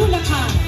คุณราคา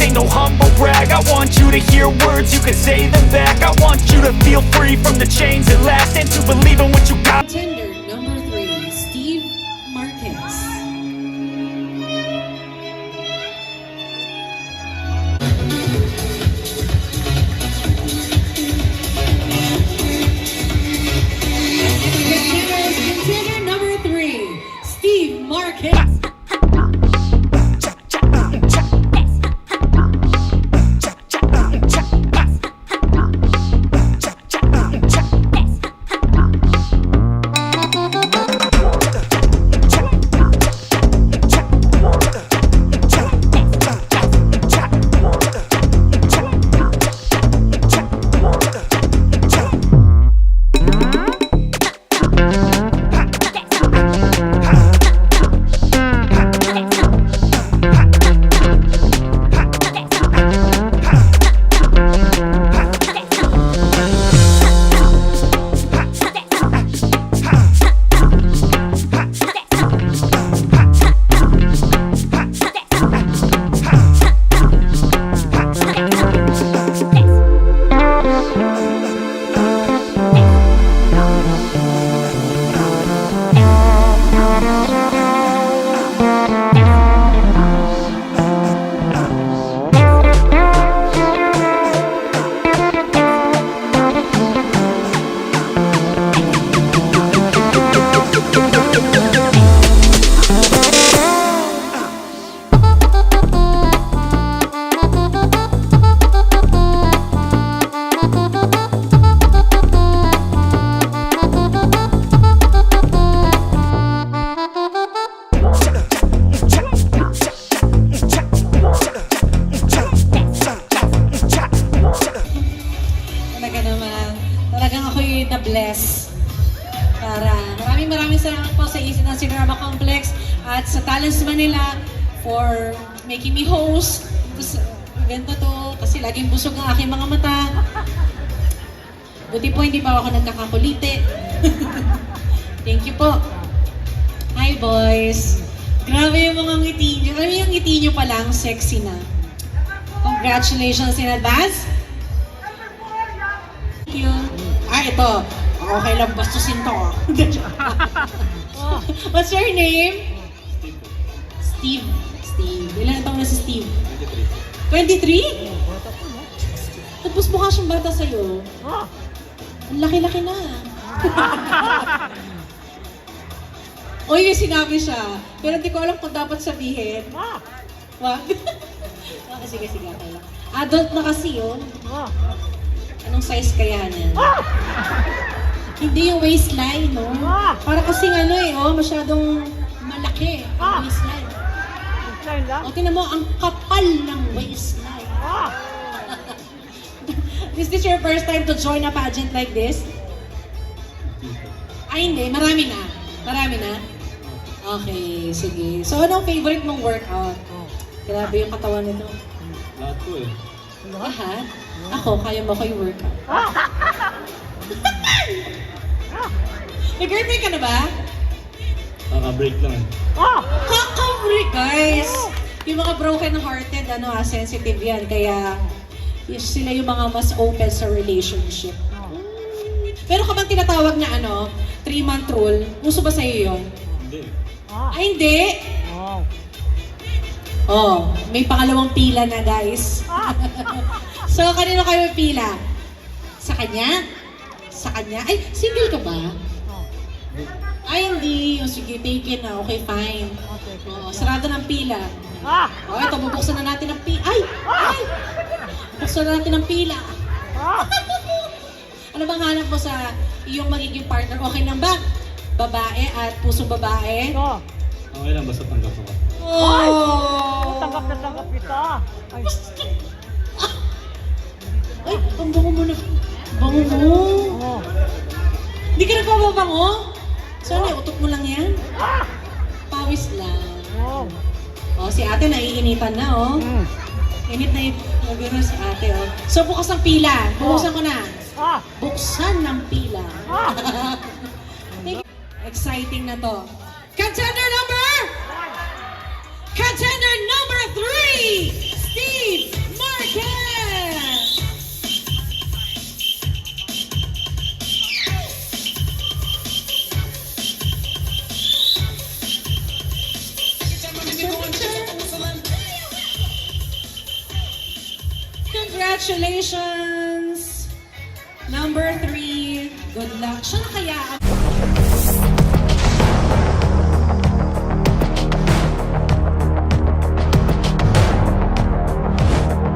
ain't no humble brag. I want you to hear words, you can say them back. I want you to feel free from the chains at last. And to believe in what you got Cinerama Complex at sa Talents Manila for making me host. Tapos, evento to kasi laging busog ang aking mga mata. Buti po hindi pa ako nagkakakulite. Thank you po. Hi boys. Grabe yung mga ngiti nyo. Alam yung ngiti nyo pa lang, sexy na. Congratulations in advance. Thank you. Ah, ito. Okay lang bastusin to. What's your name? Steve. Steve. Ilan taong na si Steve? 23. 23? Tapos mukha siyang bata sa'yo. Ang laki-laki na. Uy, may sinabi siya. Pero hindi ko alam kung dapat sabihin. Wag. okay, sige, sige. Okay lang. Adult na kasi yun. Anong size kaya niya? Hindi yung waistline, no? Para kasing ano eh, oh, masyadong malaki ang waistline. O, tinan mo, ang kapal ng waistline. Is this your first time to join a pageant like this? Ay, hindi. Marami na. Marami na? Okay, sige. So, anong favorite mong workout? Grabe yung katawan nito. Lahat po eh. Lahat? Ako, kaya mo ko yung workout. Girlfriend ka na ba? Kaka-break lang eh. Kakabri, guys! Yung mga broken-hearted, ano ah, sensitive yan. Kaya, yes, sila yung mga mas open sa relationship. Pero kapag tinatawag na ano, three-month rule, uso ba sa'yo yun? Hindi. Ay, hindi! Oh, may pangalawang pila na, guys. so, kanino kayo pila? Sa kanya? Sa kanya? Ay, single ka ba? Ay, hindi. O, sige, take it na. Okay, fine. Oo, sarado ng pila. O, ito, bubuksan na natin ang pila. Ay! Ay! Buksan na natin ang pila. ano bang hanap mo sa iyong magiging partner? Okay lang ba? Babae at pusong babae? Okay lang, basta tanggap ako. Oh! Tanggap na tanggap kita. Ay, Ay, ang bango mo na. Bango mo. Nagpapabango? Sana, utok mo lang yan. Pawis lang. Oh. Si ate naiinitan na, oh. Mm. Init na. Nagano si ate, oh. So, bukas ng pila. Buksan ko na. Ah! Buksan ng pila. Ah! Exciting na to. Contender number! Contender number three! Congratulations! Number three, good luck. Siya na kaya